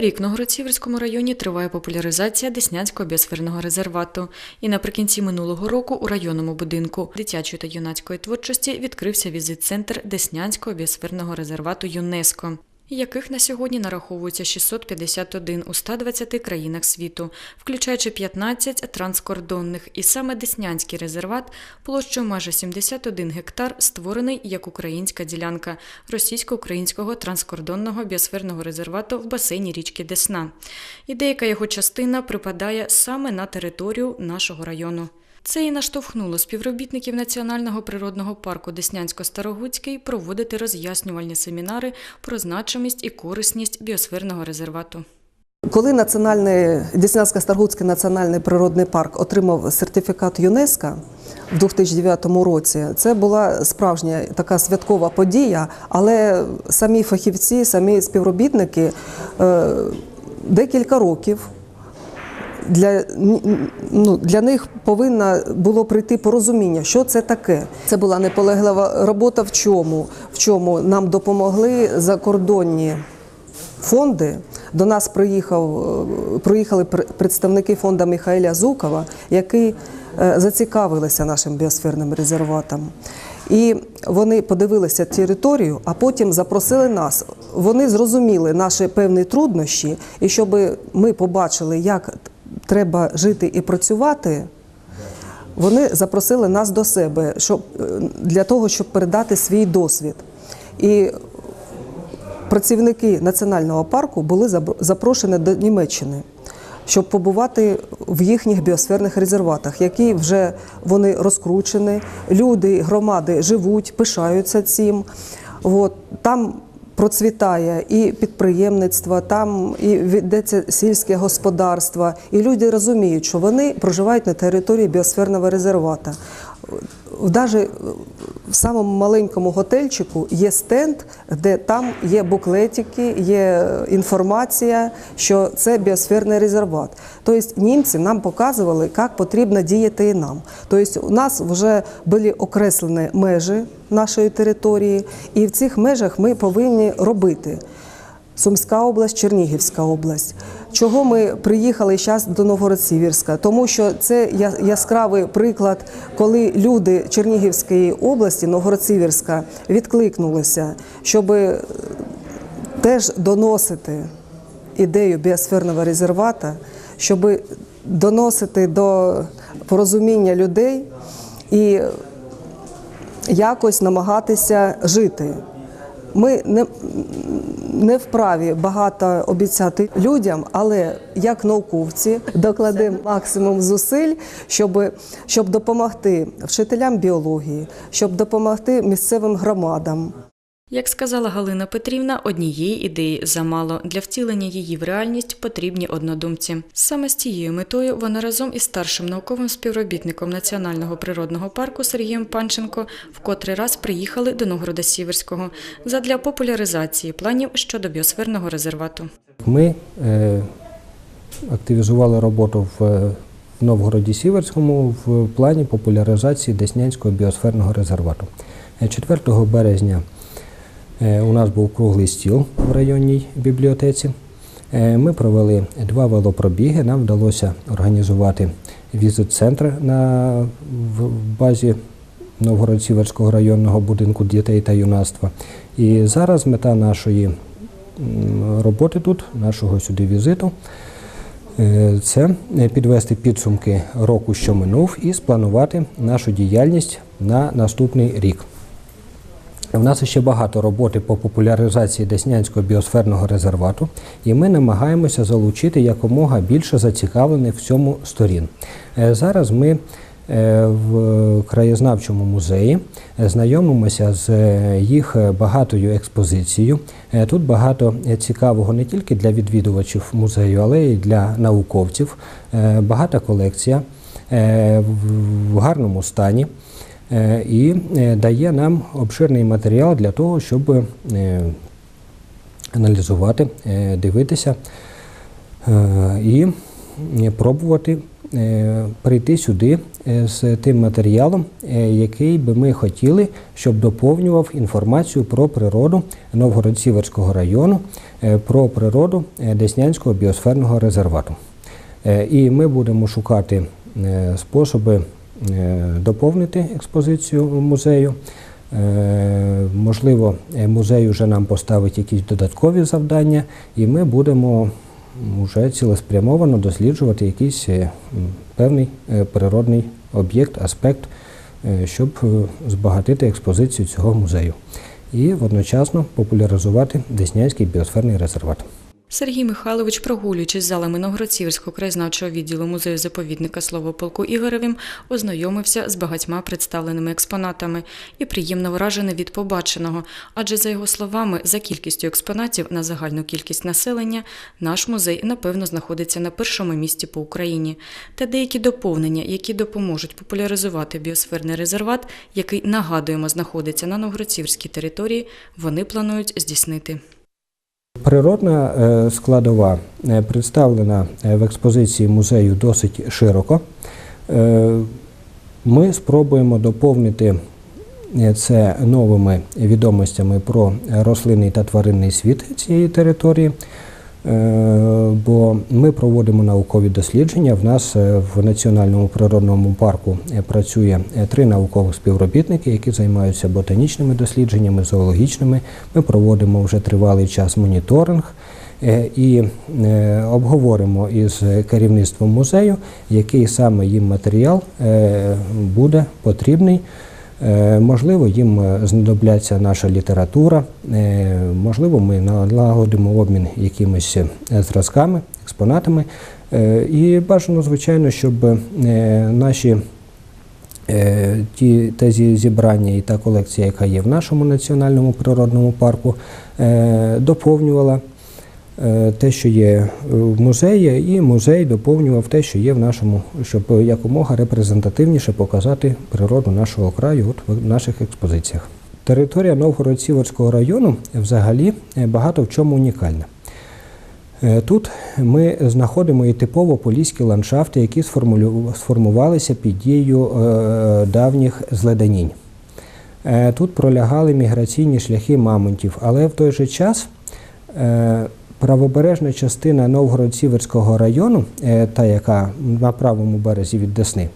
Рік на Новгород-Сіверському районі триває популяризація Деснянського біосферного резервату. І наприкінці минулого року у районному будинку дитячої та юнацької творчості відкрився візит-центр Деснянського біосферного резервату ЮНЕСКО, яких на сьогодні нараховується 651 у 120 країнах світу, включаючи 15 транскордонних. І саме Деснянський резерват площею майже 71 гектар створений як українська ділянка російсько-українського транскордонного біосферного резервату в басейні річки Десна. І деяка його частина припадає саме на територію нашого району. Це і наштовхнуло співробітників Національного природного парку Деснянсько-Старогуцький проводити роз'яснювальні семінари про значимість і корисність біосферного резервату. Коли національний Деснянсько-Старгутський національний природний парк отримав сертифікат ЮНЕСКО в 2009 році, це була справжня така святкова подія, але самі фахівці, самі співробітники е, декілька років. Для, ну, для них повинно було прийти порозуміння, що це таке. Це була неполеглива робота. В чому? В чому нам допомогли закордонні фонди. До нас приїхав, е, приїхали представники фонду Михайля Зукова, які е, зацікавилися нашим біосферним резерватом. І вони подивилися територію, а потім запросили нас. Вони зрозуміли наші певні труднощі, і щоб ми побачили, як треба жити і працювати. Вони запросили нас до себе, щоб е, для того, щоб передати свій досвід. І працівники національного парку були запрошені до Німеччини, щоб побувати в їхніх біосферних резерватах, які вже вони розкручені. Люди, громади живуть, пишаються цим. От, там процвітає і підприємництво, там і ведеться сільське господарство, і люди розуміють, що вони проживають на території біосферного резервата. Навіть в самому маленькому готельчику є стенд, де там є буклетики, є інформація, що це біосферний резерват. Тобто німці нам показували, як потрібно діяти і нам. Тобто у нас вже були окреслені межі нашої території, і в цих межах ми повинні робити. Сумська область, Чернігівська область. Чого ми приїхали зараз до Новгород-Сіверська? Тому що це яскравий приклад, коли люди Чернігівської області, Новгород-Сіверська, відкликнулися, щоб теж доносити ідею біосферного резервата, щоб доносити до порозуміння людей і якось намагатися жити. Ми не, не вправі багато обіцяти людям, але як науковці докладемо максимум зусиль, щоб, щоб допомогти вчителям біології, щоб допомогти місцевим громадам. Як сказала Галина Петрівна, однієї ідеї замало. Для втілення її в реальність потрібні однодумці. Саме з цією метою вона разом із старшим науковим співробітником Національного природного парку Сергієм Панченко в котрий раз приїхали до Новгорода Сіверського задля популяризації планів щодо біосферного резервату. Ми е, активізували роботу в, в Новгороді Сіверському в плані популяризації Деснянського біосферного резервату. Е, 4 березня е, у нас був круглий стіл в районній бібліотеці. Е, Ми провели два велопробіги. Нам вдалося організувати візит-центр на в базі Новгород-Сіверського районного будинку дітей та юнацтва. І зараз мета нашої роботи тут, нашого сюди візиту, е, це підвести підсумки року, що минув, і спланувати нашу діяльність на наступний рік. У нас ще багато роботи по популяризації Деснянського біосферного резервату, і ми намагаємося залучити якомога більше зацікавлених в цьому сторін. Е, Зараз ми е, в краєзнавчому музеї знайомимося з е, їх багатою експозицією. Тут багато цікавого не тільки для відвідувачів музею, але й для науковців. Багата колекція в- гарному стані і е, дає нам обширний матеріал для того, щоб е, аналізувати, е, дивитися е, і е, пробувати е, прийти сюди е, з тим матеріалом, е, який би ми хотіли, щоб доповнював інформацію про природу Новгород-Сіверського району, е, про природу е, Деснянського біосферного резервату. Е, І ми будемо шукати е, способи е, доповнити експозицію музею. Е, Можливо, е, музей вже нам поставить якісь додаткові завдання, і ми будемо вже цілеспрямовано досліджувати якийсь е, певний е, природний об'єкт, аспект, е, щоб е, збагатити експозицію цього музею і водночасно популяризувати Деснянський біосферний резерват. Сергій Михайлович, прогулюючись залами Новгород-Сіверського краєзнавчого відділу музею заповідника Словополку Ігоревим, ознайомився з багатьма представленими експонатами і приємно вражений від побаченого. Адже, за його словами, за кількістю експонатів на загальну кількість населення наш музей напевно знаходиться на першому місці по Україні. Та деякі доповнення, які допоможуть популяризувати біосферний резерват, який нагадуємо знаходиться на Новгород-Сіверській території, вони планують здійснити. Природна е, складова е, представлена е, в експозиції музею досить широко. Ми спробуємо доповнити це новими відомостями про рослинний та тваринний світ цієї території. Е, Бо ми проводимо наукові дослідження. В нас е, в Національному природному парку е, працює три наукових співробітники, які займаються ботанічними дослідженнями, зоологічними. Ми проводимо вже тривалий час моніторинг і обговоримо із керівництвом музею, який саме їм матеріал буде потрібний. Е, Можливо, їм е, знадобляться наша література, е, можливо, ми налагодимо обмін якимись зразками, експонатами. І бажано, звичайно, щоб наші ті тези зібрання і та колекція, яка є в нашому національному природному парку, доповнювала те, що є в музеї, і музей доповнював те, що є в нашому, щоб якомога репрезентативніше показати природу нашого краю от в наших експозиціях. Територія Новгород-Сіверського району взагалі е, багато в чому унікальна. Е, Тут ми знаходимо і типово поліські ландшафти, які сформувалися під дією е, давніх зледанінь. Е, Тут пролягали міграційні шляхи мамонтів, але в той же час е, правобережна частина Новгород-Сіверського району, е, та яка на правому березі від Десни,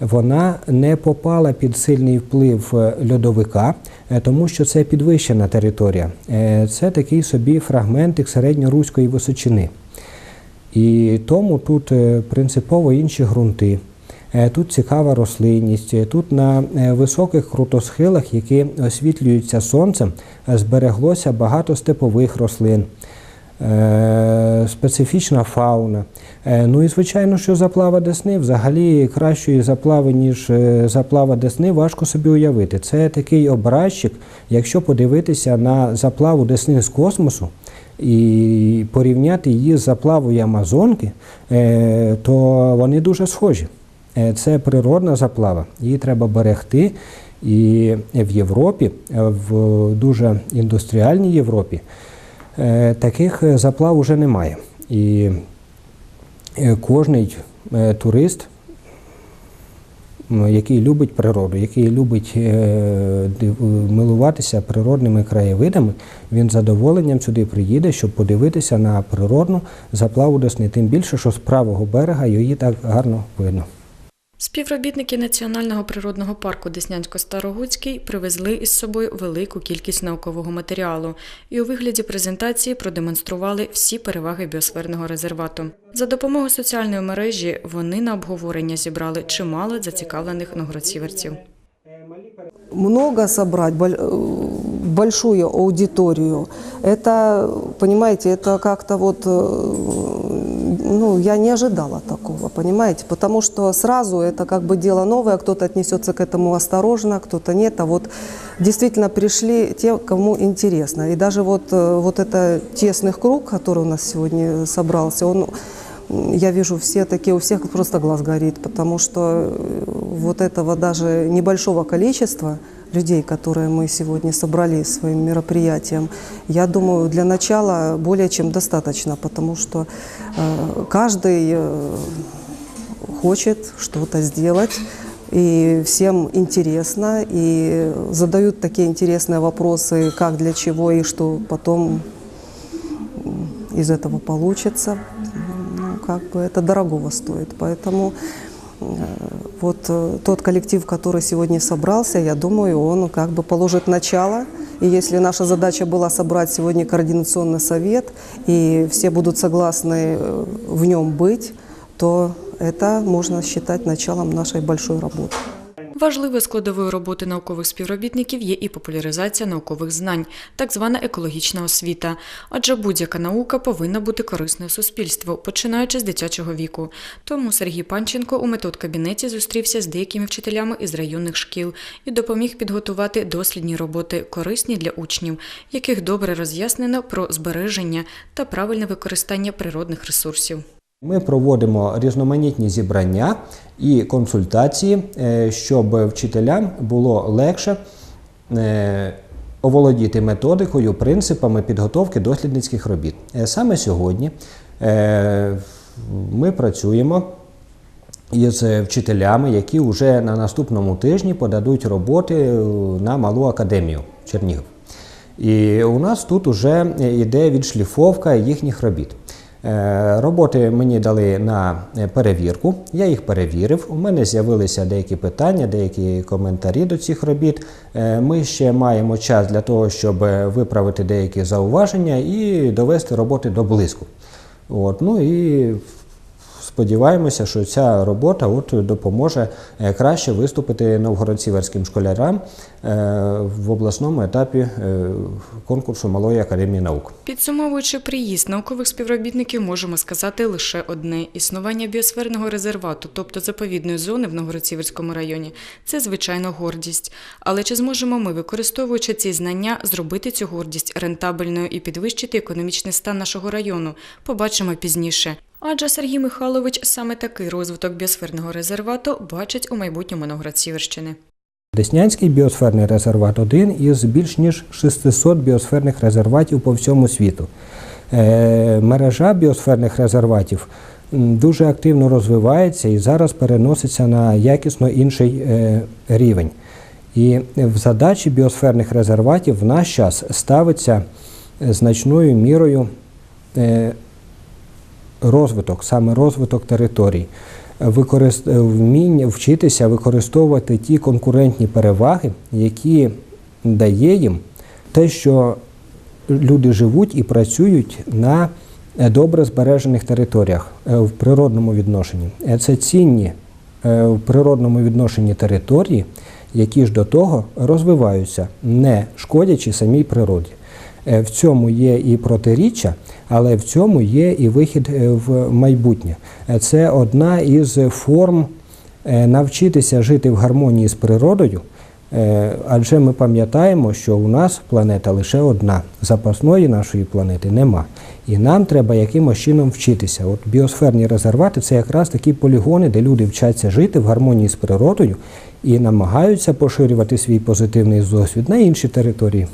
вона не попала під сильний вплив е, льодовика, е, тому що це підвищена територія. Це такий собі фрагментик середньоруської височини. І тому тут принципово інші ґрунти. Тут цікава рослинність. Тут на високих крутосхилах, які освітлюються сонцем, збереглося багато степових рослин, специфічна фауна. Е, Ну і звичайно, що заплава Десни взагалі кращої заплави, ніж е, заплава Десни, важко собі уявити. Це такий образчик, якщо подивитися на заплаву Десни з космосу і порівняти її з заплавою Амазонки, е, то вони дуже схожі. Е, Це природна заплава, її треба берегти. І в Європі, е, в дуже індустріальній Європі, е, таких е, заплав уже немає. І е, кожний е, турист, який любить природу, який любить е, милуватися природними краєвидами, він з задоволенням сюди приїде, щоб подивитися на природну заплаву Десни. Тим більше, що з правого берега її так гарно видно. Співробітники Національного природного парку Деснянсько-Старогуцький привезли із собою велику кількість наукового матеріалу і у вигляді презентації продемонстрували всі переваги біосферного резервату. За допомогою соціальної мережі вони на обговорення зібрали чимало зацікавлених новгородсіверців. много собрать боль- э, большую аудиторию, это, понимаете, это как-то вот, э, ну, я не ожидала такого, понимаете, потому что сразу это как бы дело новое, кто-то отнесется к этому осторожно, кто-то нет, а вот действительно пришли те, кому интересно. И даже вот, э, вот это тесный круг, который у нас сегодня собрался, он Я вижу все такие, у всех просто глаз горит, потому что э, вот этого даже небольшого количества людей, которые мы сегодня собрали своим мероприятием, я думаю, для начала более чем достаточно, потому что э, каждый э, хочет что-то сделать, и всем интересно, и задают такие интересные вопросы, как, для чего и что потом из этого получится. Ну, как бы это дорогого стоит. Поэтому э, вот э, тот коллектив, который сегодня собрался, я думаю, он как бы положит начало. И если наша задача была собрать сегодня координационный совет, и все будут согласны э, в нем быть, то это можно считать началом нашей большой работы. Важливою складовою роботи наукових співробітників є і популяризація наукових знань, так звана екологічна освіта. Адже будь-яка наука повинна бути корисною суспільству, починаючи з дитячого віку. Тому Сергій Панченко у метод кабінеті зустрівся з деякими вчителями із районних шкіл і допоміг підготувати дослідні роботи, корисні для учнів, яких добре роз'яснено про збереження та правильне використання природних ресурсів. Ми проводимо різноманітні зібрання і консультації, е, щоб вчителям було легше е, оволодіти методикою, принципами підготовки дослідницьких робіт. Е, Саме сьогодні ми працюємо із вчителями, які вже на наступному тижні подадуть роботи на малу академію Чернігів. І у нас тут вже йде відшліфовка їхніх робіт. Е, Роботи мені дали на е, перевірку, я їх перевірив. У мене з'явилися деякі питання, деякі коментарі до цих робіт. Е, Ми ще маємо час для того, щоб виправити деякі зауваження і довести роботи до блиску. От, ну і Сподіваємося, що ця робота от допоможе е, краще виступити новгород-сіверським школярам е, в обласному етапі е, конкурсу Малої академії наук. Підсумовуючи приїзд наукових співробітників, можемо сказати лише одне: існування біосферного резервату, тобто заповідної зони в Новгород-Сіверському районі, це звичайно гордість. Але чи зможемо ми, використовуючи ці знання, зробити цю гордість рентабельною і підвищити економічний стан нашого району? Побачимо пізніше. Адже Сергій Михайлович саме такий розвиток біосферного резервату бачить у майбутньому Новгород-Сіверщини. Деснянський біосферний резерват один із більш ніж 600 біосферних резерватів по всьому світу. Е, Мережа біосферних резерватів дуже активно розвивається і зараз переноситься на якісно інший е, рівень. І в задачі біосферних резерватів в наш час ставиться е, значною мірою розвиток, саме розвиток територій, використ... вміння вчитися використовувати ті конкурентні переваги, які дає їм те, що люди живуть і працюють на е, добре збережених територіях е, в природному відношенні. Е, Це цінні е, в природному відношенні території, які ж до того розвиваються, не шкодячи самій природі. Е, В цьому є і протиріччя, але в цьому є і вихід е, в майбутнє. Е, Це одна із форм навчитися жити в гармонії з природою, адже ми пам'ятаємо, що у нас планета лише одна, запасної нашої планети нема. І нам треба якимось чином вчитися. От біосферні резервати це якраз такі полігони, де люди вчаться жити в гармонії з природою і намагаються поширювати свій позитивний досвід на інші території.